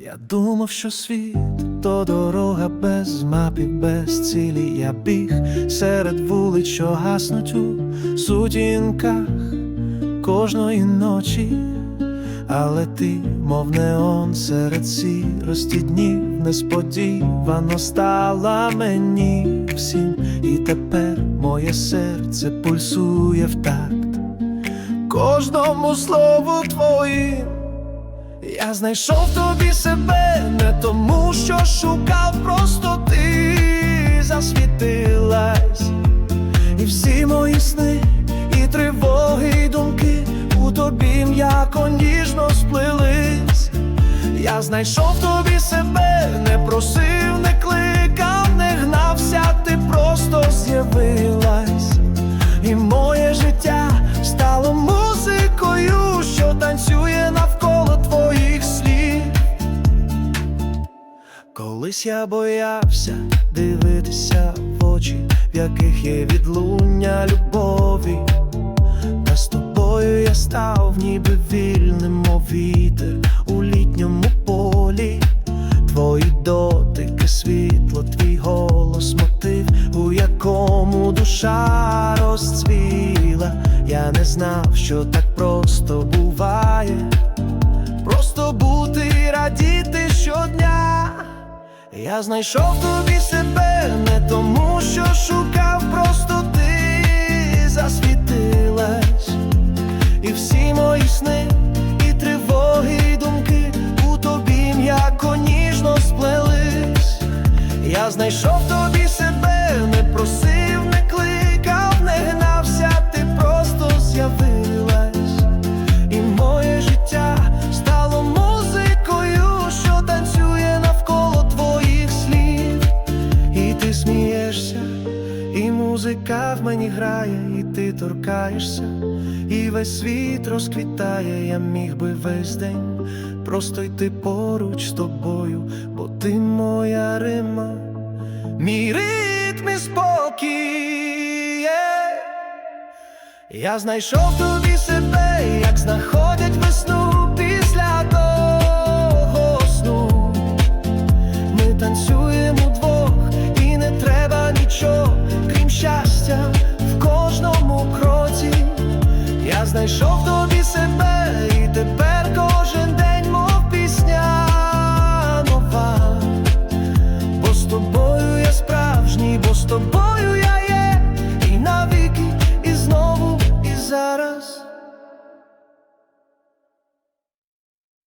Я думав, що світ то дорога без мапі, без цілі. Я біг серед вулиць, що гаснуть у сутінках кожної ночі, але ти, мов неон серед сірості днів, несподівано стала мені всім, і тепер моє серце пульсує в такт кожному слову твоїм. Я знайшов тобі себе не тому, що шукав, просто ти засвітилась, і всі мої сни, і тривоги, і думки у тобі м'яко ніжно сплились. Я знайшов тобі себе, не просив, не Колись я боявся дивитися в очі, в яких є відлуння любові. Та з тобою я став ніби вільним, мов вітер у літньому полі. Твої дотики, світло, твій голос, мотив, у якому душа розцвіла. Я не знав, що так просто буває. Просто бути радіти щодня. Я знайшов тобі себе не тому, що шукав, просто ти засвітилась. І всі мої сни, і тривоги, і думки у тобі м'яко ніжно сплелись. Я знайшов тобі музика в мені грає, і ти торкаєшся, і весь світ розквітає, я міг би весь день просто йти поруч з тобою, бо ти моя рима, мій ритм і спокій. є. Я знайшов тобі себе, як знаходив знайшов тобі себе.